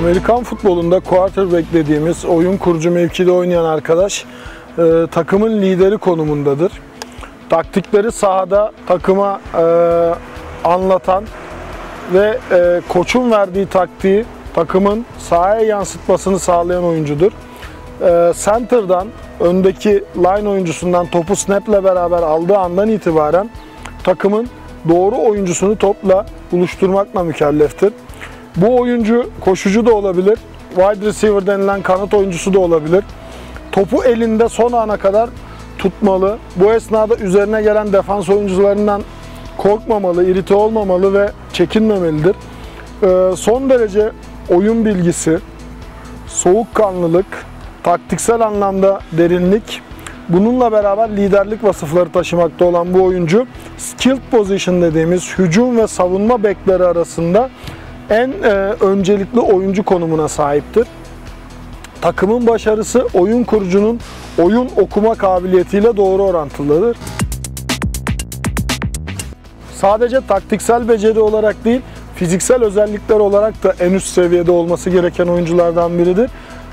Amerikan futbolunda quarterback dediğimiz oyun kurucu mevkide oynayan arkadaş e, takımın lideri konumundadır. Taktikleri sahada takıma e, anlatan ve e, koçun verdiği taktiği takımın sahaya yansıtmasını sağlayan oyuncudur. E, center'dan öndeki line oyuncusundan topu snap'le beraber aldığı andan itibaren takımın doğru oyuncusunu topla buluşturmakla mükelleftir. Bu oyuncu koşucu da olabilir, wide receiver denilen kanat oyuncusu da olabilir. Topu elinde son ana kadar tutmalı. Bu esnada üzerine gelen defans oyuncularından korkmamalı, irite olmamalı ve çekinmemelidir. Ee, son derece oyun bilgisi, soğukkanlılık, taktiksel anlamda derinlik, bununla beraber liderlik vasıfları taşımakta olan bu oyuncu skilled position dediğimiz hücum ve savunma bekleri arasında en e, öncelikli oyuncu konumuna sahiptir. Takımın başarısı oyun kurucunun oyun okuma kabiliyetiyle doğru orantılıdır. Sadece taktiksel beceri olarak değil, fiziksel özellikler olarak da en üst seviyede olması gereken oyunculardan biridir.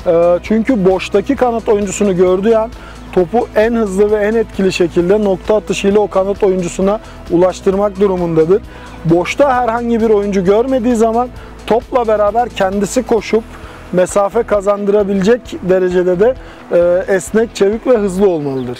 Ee, Çünkü boştaki kanat oyuncusunu gördüğü an topu en hızlı ve en etkili şekilde nokta atışıyla o kanat oyuncusuna ulaştırmak durumundadır. Boşta herhangi bir oyuncu görmediği zaman topla beraber kendisi koşup mesafe kazandırabilecek derecede de e, esnek, çevik ve hızlı olmalıdır.